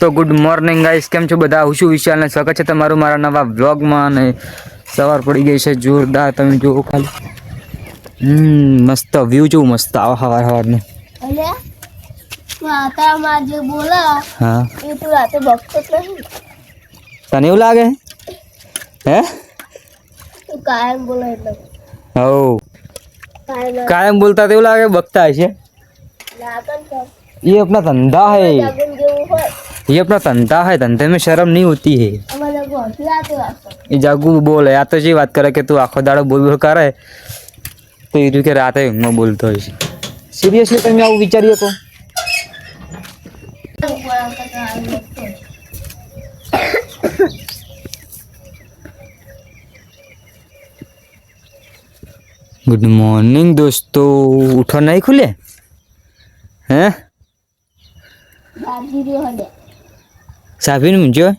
તો good morning guys કેમ છો બધા હું શું વિશાલ ને સ્વાગત છે તમારું મારા નવા વ્લોગમાં અને સવાર પડી ગઈ છે જોરદાર તમે જુઓ ખાલી હમ મસ્ત વ્યૂ જોવું મસ્ત આવા સવાર સવારનું તને એવું લાગે હે કાયમ બોલે એટલે હવ કાયમ બોલતા તેવું લાગે બકતા છે એ આપણા ધંધા હે ये अपना धंधा है धंधे में शर्म नहीं होती है અમારે ઘરથી રાતે વાત કર એ જાગુ બોલે આ તો જે વાત કરે કે તું આખો દાડો બોલ બોલ કરે તો એ રહ્યું કે રાતે ઊંઘમાં બોલતો હોય છે સિરિયસલી તમે આવું વિચારી શકો ગુડ મોર્નિંગ દોસ્તો ઉઠો નહીં ખુલે હે દાદી રે હડે સાફીને મૂંઝ્યો?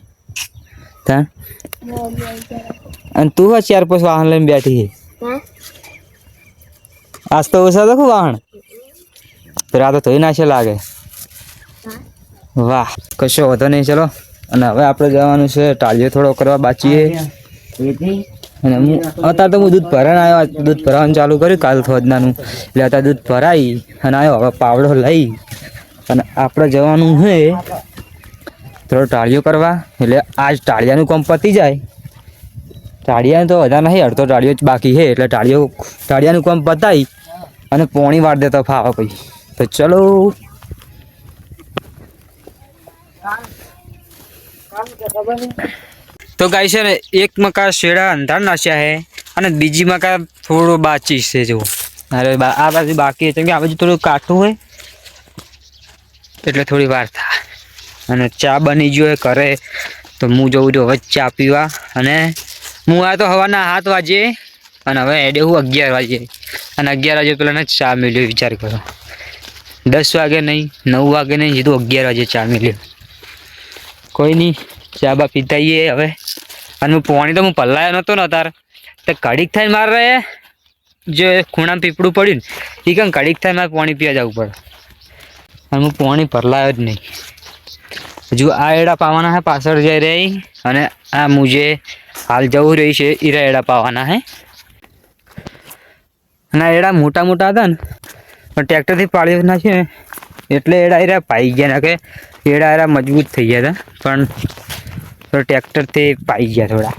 તા? અને તું આ ચાર પાંચ વાહન લઈને બેઠી છે. હા? આજ તો ઓછા તો વાહન? પેલા તો ધોઈ નાખે લાગે. વાહ કશો વધો નહીં ચલો. અને હવે આપણે જવાનું છે ટાળીઓ થોડો કરવા બાચીએ અને હું અત્યારે તો હું દૂધ ભરાઈને આવ્યો દૂધ ભરાવાનું ચાલુ કર્યું કાલ થોજનાનું એટલે અત્યારે દૂધ ભરાઈ અને આવ્યો હવે પાવડો લઈ. અને આપણે જવાનું છે થોડો ટાળીઓ કરવા. એટલે આજ ટાળિયાનું કામ પતી જાય. ટાળિયા તો વધારે નહીં, અડધો ટાળીઓ જ બાકી છે. એટલે ટાળીઓ ટાળિયાનું કામ પતાવી અને પોણી વાર દેતો ફાવે પછી. તો ચલો. તો ગાય છે ને, એક મકા શેડા અંધાર નાખ્યા છે અને બીજી મકા થોડો બાચી છે જો અરે આ બાજુ બાકી છે કે આ બાજુ થોડું કાઠું હોય. એટલે થોડી વાર થાય. અને ચા બની ગયો એ ઘરે. તો હું જઉં છું હવે ચા પીવા. અને હું આ તો હવાના સાત વાગે. અને હવે એડે હું અગિયાર વાગે. અને અગિયાર વાગે પેલાને ચા મળ્યો, વિચાર કરો દસ વાગે નહીં, નવ વાગે નહીં, સીધું અગિયાર વાગે ચા મળ્યો. કોઈ નહીં, ચા બા પીતાઈએ હવે. અને હું પાણી તો હું પલ્લાયો નહોતો ને તાર તો કડીક થઈને મારે જે ખૂણામાં પીપળું પડ્યું ને એ કંઈ કડીક થાય મારે પાણી પીવા જવું પડે? અને હું પાણી ભરલાયો જ નહીં. હજુ આ એડા પાવાના હે, પાછળ જઈ રહી અને આ મુજે હાલ જવું રહી છે ઈરા એડા પાવાના હે. અને એડા મોટા મોટા હતા ને, પણ ટ્રેક્ટરથી પાડી નાખ્યું ને એટલે એડા એરા પાઈ ગયા કે એડા એરા મજબૂત થઈ ગયા હતા, પણ ટ્રેક્ટરથી પાઈ ગયા થોડા.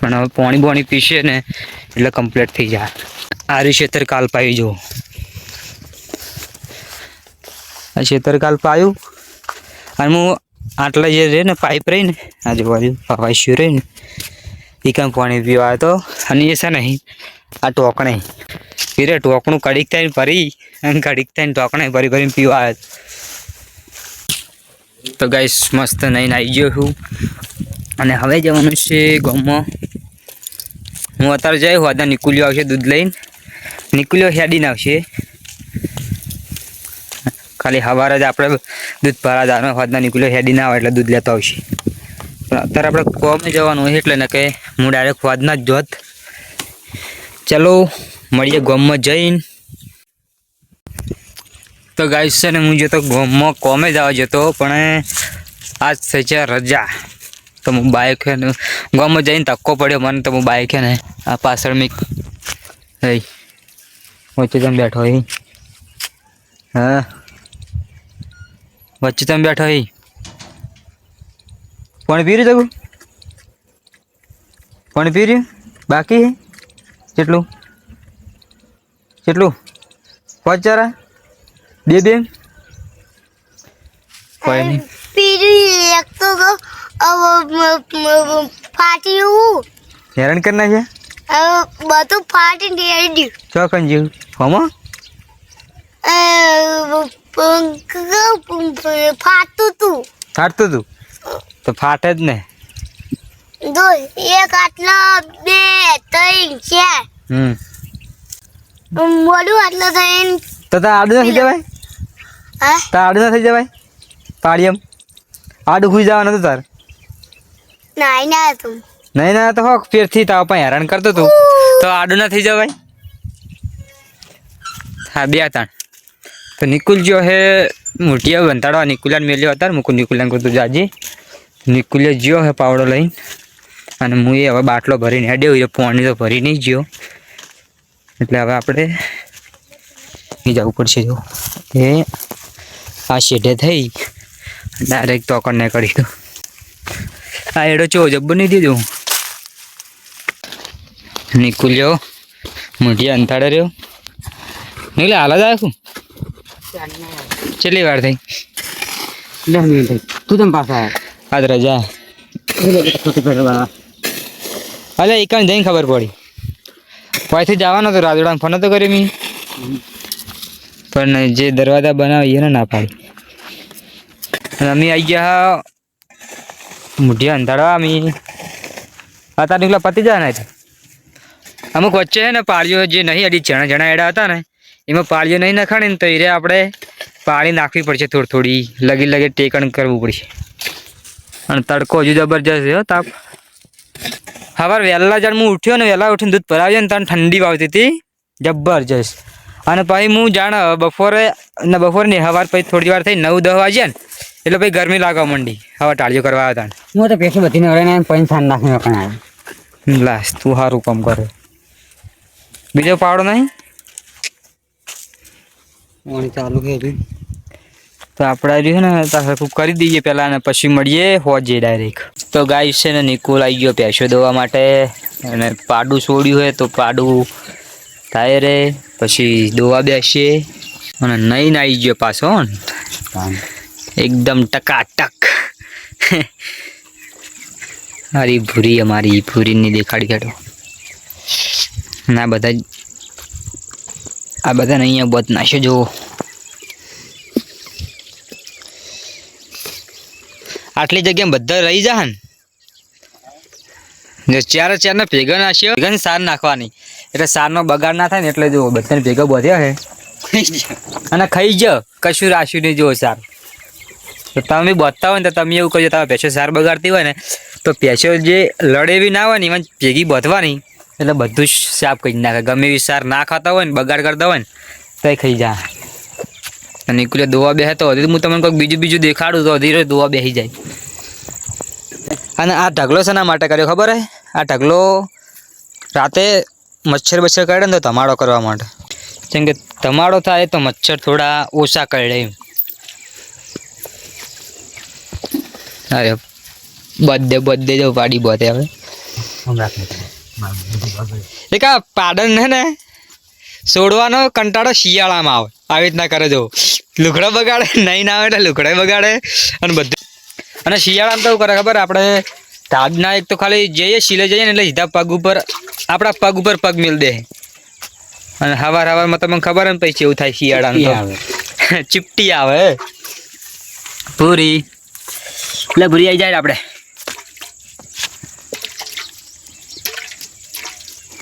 પણ હવે પોણી બોણી પીશે ને, એટલે કમ્પ્લીટ થઈ જાય આ રહ્યું ખેતર કાલ પાઈ જુઓ. આ ખેતર કાલ પાયું અને હું આટલા જે રહે ને પાઇપ રહીને, આજુબાજુ હવાઈશ્યુ રહીને, એ કાંઈ પાણી પીવા હતો અને એ છે નહીં આ ટોકણે પીરે ટોકણું કડીક થઈને ભરી, અને કડીક થઈને ટોકણે ભરી ભરીને પીવા આવ્યો તો ગાઈસ, મસ્ત નહીં આવી ગયો છું અને હવે જવાનું છે ગામમાં. હું અત્યારે જઈ હોદા નીકળ્યો આવશે દૂધ લઈને. નીકળ્યો હેડીને આવશે. ખાલી સવારે જ આપણે દૂધ ભરા જવાનું હોદના નીકળ્યો, હેડી ના આવે એટલે દૂધ લેતા આવશે. અત્યારે આપણે કોમે જવાનું હોય એટલે ને કે હું ડાયરેક્ટ હોદના જ જોત. ચલો, મળીએ ગોમમાં જઈને. તો ગાઈસ છે ને, હું જતો ગોમમાં કોમે જવા જતો, પણ આજ થઈ છે રજા. તો હું બાઇક છે ને, ગામમાં જઈને ધક્કો પડ્યો મને, તો હું બાઇક છે ને, આ પાછળ મેં હઈ વચ્ચે તમે બેઠો હઈ હા. વચ્ચે તમે બેઠો હઈ પાણી પી રહ્યું તકું પાણી પી રહ્યું? બાકી હે? કેટલું? કેટલું? પાંચ ચારા? બે બે? કોઈ નહીં. પીરી એક તો તો ફાટી હું હેરાન કરી નાખ્યા બધું ફાટી ચોકન જેવું. હોમાં? ફાટતું તું. ફાટતું તું? તો ફાટે જ ને. દો એક આટલો બે ત્રણ ચાર હમ. મોડું આટલું થઈને તો તાર આડું નથી જવાય? હા? તાર આડું નથી જવાય? પાડીએમ આડું ખુઈ જવાનું હતું તાર? નાઈ ના તું નહીં ના તો હોક ફેરથી તાવ પણ હેરાન કરતો તું. તો આડું નથી જવાય? હા બે ત્રણ. તો નિકુલ જો હે મોટિયા બંધાડવા નિકુલાને મેલ્યો હતા મુકુ નિકુલાને તું જાજી, નિકુલે જ્યો હે પાવડો લઈને. અને હું એ હવે બાટલો ભરીને, હેડ્યો એ પાણી તો ભરી નહીં ગયો એટલે હવે આપણે એ જવું પડશે જો એ આ શેઢે થઈ ડાયરેક્ટ તોકડને કરી દો આ એડો ચો જબ્બો નહીં દીધું. નિકુલ્યો મોટી અંતાડે રહ્યો. નહીં હાલ જ આવ્યો કેટલી વાર થઈ? દસ મિનિટ થઈ. તું તમ પાછા આજ રજા અલે એકણ જઈને ખબર પડી? પાછી જવાનો તો રાજોડાને ફોન તો કર્યો મી. પણ જે દરવાજા બનાવી એને ના પાડી. અને અમે આવી ગયા મુઢિયા અંધાડવા અમે. અત્યારે નીકળા પતી જાય ને અમુક વચ્ચે છે ને પાળીઓ જે નહીં અડી જણા જણા એડા હતા ને એમાં પાળીઓ નહીં નખાણી ને તો એ આપણે પાણી નાખવી પડશે થોડી થોડી. લગી લગી ટેકણ કરવું પડશે. અને તડકો હજુ જબરજસ્ત હો તાપ. સવાર વહેલા જ્યારે હું ઉઠ્યો ને વહેલા ઉઠીને દૂધ ભરાવ્યો ને ત્યાં ઠંડી વાવતી હતી. જબરજસ્ત. અને પછી હું જાણ બપોરે ને બપોરે નહીં સવાર પછી થોડી વાર થઈ નવ દસ વાગ્યા ને એટલે પછી ગરમી લાગવા માંડી. હવે ટાળીઓ કરવા હતા હું તો પેશી બધી ને પૈન સાંજ નાખીને પણ આવ્યો. લાસ તું સારું કામ કરે. બીજો પાવડો નહીં? પાણી ચાલુ તો આપણે રહ્યું ને સરખું કરી દઈએ પહેલાં અને પછી મળીએ હોજે ડાયરેક્ટ તો ગાય છે ને નિકુલ આવી ગયો ભેંસો દોવા માટે અને પાડું છોડ્યું હોય તો પાડું થાય રે પછી દોવા બેસીએ અને નહીં આવી ગયો પાછો. એકદમ ટકાટક. મારી ભૂરી અમારી ભૂરીની દેખાડી કાઢો. ના બધા આ બધાને અહીંયા બધ નાખ્યો, જુઓ. આટલી જગ્યાએ બધા રહી જા ને ચાર ચાર ને ભેગા નાખ્યો, ભેગા સાર નાખવાની. એટલે સારનો બગાડ ના થાય ને એટલે જુઓ, બધાને ભેગા બધ્યા છે અને ખાઈ જ, કશું રાખ્યું નહીં, જુઓ સાર. તો તમે બતાવો હોય ને તો તમે એવું કહો તમે પેશો સાર બગાડતી હોય ને, તો પેશો જે લડેવી ના હોય ને, એમાં ભેગી બધવાની. એટલે બધું જ સાફ કરી નાખે. ગમે વિસ્તાર ના ખાતા હોય ને, બગાડ કરતા હોય ને તો ખાઈ જા. અને એકલે દોવા બેસે હતો હું તમને કોઈક બીજું બીજું દેખાડું તો હજી દોવા બેસી જાય. અને આ ઢગલો શેના માટે કર્યો ખબર હે? આ ઢગલો રાતે મચ્છર બચ્છર કરે ને તો ધમાડો કરવા માટે. જેમ કે ધમાડો થાય તો મચ્છર થોડા ઓછા કરડે એમ. અરે, બધે બધે જો પાડી બધે હવે. એક કા પાડન હે ને છોડવાનો કંટાળો શિયાળામાં આવે. આવી રીતના કરે જો. લુગડા બગાડે નહીં ના આવે એટલે લુગડા બગાડે અને બધું અને શિયાળામાં તો કરે ખબર? આપણે ટાડના એક તો ખાલી જઈએ શીલે જઈએ ને એટલે સીધા પગ ઉપર આપણા પગ ઉપર પગ મિલ દે. અને હવાર હવારમાં તમને ખબર ને પછી એવું થાય શિયાળાનું ચીપટી આવે. પૂરી. એટલે ભૂરી આવી જાય આપણે.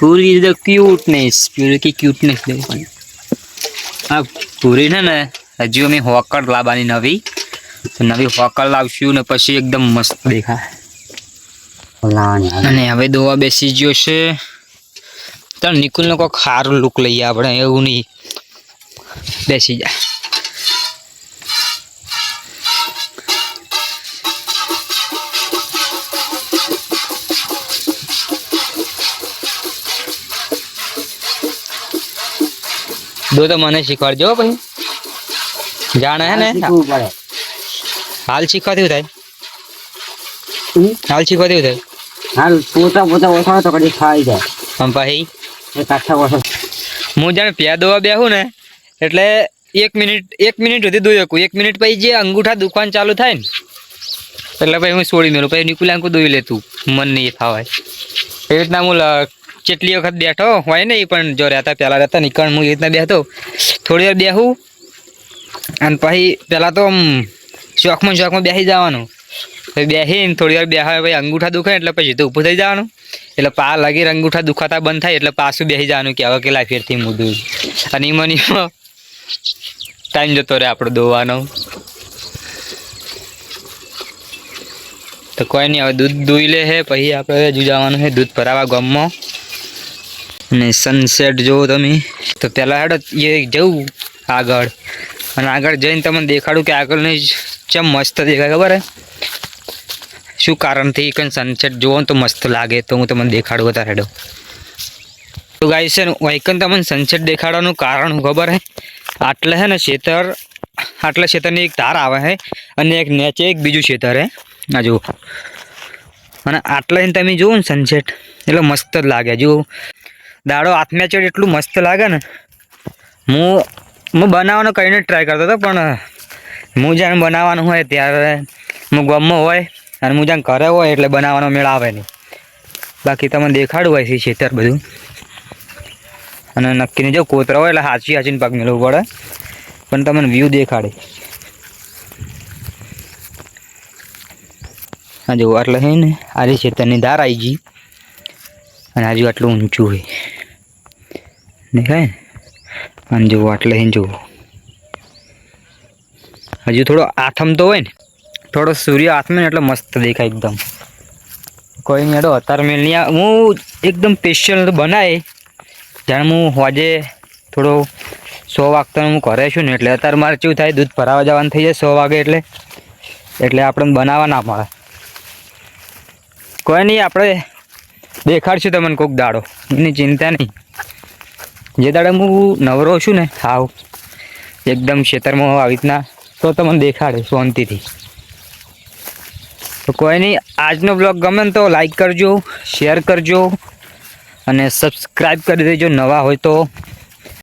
પૂરી ધ ક્યુટનેસ પૂરી કે ક્યુટનેસ દેવું પણ. આ પૂરી છે ને હજુ અમે હોકર લાવવાની નવી. તો નવી હોકર લાવશું ને પછી એકદમ મસ્ત દેખાય. અને હવે દોવા બેસી ગયો છે. તો નિકુલનો કોઈ સારું લુક લઈએ આપણે એવું નહીં. બેસી જાય દો તો મને શીખવાડજો પછી જાણે હે ને? હાલ શીખવાથી થાય? હાલ શીખવાથી થાય. હાલ પોતા પોતા ઓછા તો કદી ખાઈ જાય. પણ ભાઈ. કાઠા ઓછો હું જાણે પ્યા દોવા બેહું ને એટલે એક મિનિટ એક મિનિટ સુધી દોઈ શકું. એક મિનિટ પછી જે અંગૂઠા દુકાન ચાલુ થાય ને એટલે પછી હું છોડી મેલું. પછી નિકુલ અંકુ દોઈ લેતું. મન નહીં ફાવાય એવી રીતના હું કેટલી વખત બેઠો? હોય ને એ પણ જો રહેતા, પહેલાં રહેતા નીકળ હું એ રીતના બેઠો થોડી વાર બેહું અને પછી પહેલાં તો આમ શોખમાં શોખમાં બેસી જવાનું. પછી બેસીને થોડી વાર બેહાવે, પછી અંગૂઠા દુખે એટલે પછી તો ઊભું થઈ જવાનું. એટલે પા લાગી અંગૂઠા દુખાતા બંધ થાય એટલે પાછું બેસી જવાનું કે હવે કેટલા ફેરથી મૂધું. અને એમાં ટાઈમ જતો રહે આપણો દોવાનો. તો કોઈ નહીં, હવે દૂધ દૂઈ લે છે પછી આપણે જુજાવાનું છે દૂધ ભરાવા ગામમાં. અને સનસેટ જોવો તમે, તો પહેલાં હેડો એ જવું આગળ. અને આગળ જઈને તમને દેખાડું કે આગળની ચમ મસ્ત દેખાય, ખબર હે? શું કારણથી કંઈ સનસેટ જોવો તો મસ્ત લાગે તો હું તમને દેખાડું વધારે હેડો. તો ગાય છે ને તમને સનસેટ દેખાડવાનું કારણ ખબર હે? આટલે છે ને ખેતર આટલા ખેતરની એક તાર આવે છે અને એક નેચે એક બીજું ખેતર હે. આ જુઓ. અને આટલા તમે જુઓ ને સનસેટ એટલે મસ્ત જ લાગે, જુઓ. દાડો હાથમાં ચડ એટલું મસ્ત લાગે ને. હું હું બનાવવાનો કહીને ટ્રાય કરતો હતો, પણ, હું જ્યાં બનાવવાનું હોય ત્યારે હું ગમમાં હોય અને હું જ્યાં ઘરે હોય એટલે બનાવવાનો મેળ આવે નહીં. બાકી તમે દેખાડવું હોય છે ખેતર બધું. અને નક્કીને જો કોતરા હોય એટલે હાચી હાચીને પાક મેળવવું પડે. પણ તમને વ્યૂ દેખાડે. હા જુઓ એટલે છે ને આજે ખેતરની ધાર આવી ગઈ. અને હજુ આટલું ઊંચું હોય દેખાય ને? અને જુઓ, આટલે જુઓ. હજુ થોડો આથમતો હોય ને, થોડો સૂર્ય આથમે એટલે મસ્ત દેખાય એકદમ. કોઈ નહીં એડો અત્યારે મેલ નહીં હું એકદમ સ્પેશિયલ બનાવે જાણે હું હોજે થોડો સો વાગતા હું ઘરે છું ને, એટલે અત્યારે મારે કેવું થાય, દૂધ ભરાવા જવાનું થઈ જાય સો વાગે એટલે એટલે આપણે બનાવવા ના મળે. કોઈ નહીં, આપણે દેખાડશું તમને કોઈક દાડો. એની ચિંતા નહીં. જે દાડે હું નવરો છું ને, હાવ. એકદમ ખેતરમાં આવી રીતના, તો તમને દેખાડે શાંતિથી. તો કોઈ નહીં, આજનો બ્લોગ ગમે તો લાઈક કરજો શેર કરજો, અને સબસ્ક્રાઈબ કરી દેજો નવા હોય તો.